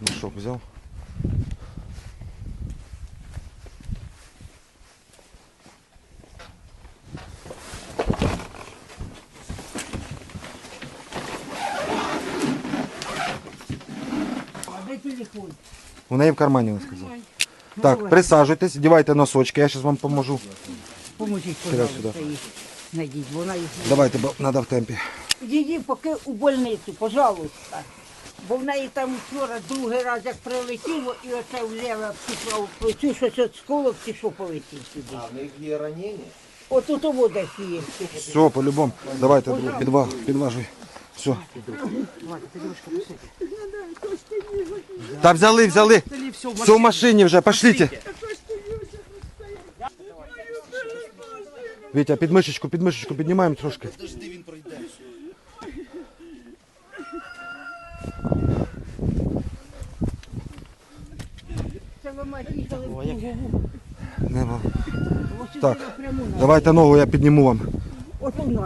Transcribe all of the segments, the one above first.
Де телефон? У неї в кармані він сказав. Так, присаджуйтесь, дівайте носочки, я зараз вам поможу. Поможіть, пожалуйста. Найдіть, вона їх. Давайте, бо треба в темпі. Її поки у больницю, пожалуйста. Бо в неї там вчора другий раз як прилетіло, і оце вліво пішло в плечі, щось от сколок чи що полетів сюди. А в них є ранення? От тут воно десь є. Все, по-любому. Давайте, друг, підва, підважуй. Все. Та взяли, взяли. Все в машині вже, пошліть. Вітя, під мишечку, під мишечку піднімаємо трошки. Нема. Так. Давайте ногу я підніму вам.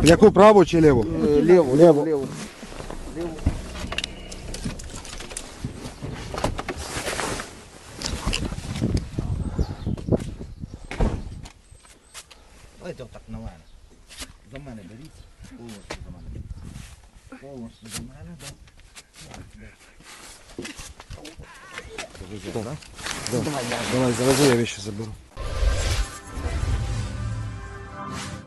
Яку праву чи ліву? Ліву, ліву, ліву. Давайте отак на мене. До мене беріть. Повністю до мене. Повністю до мене, так. Давай, заводи я вещи заберу.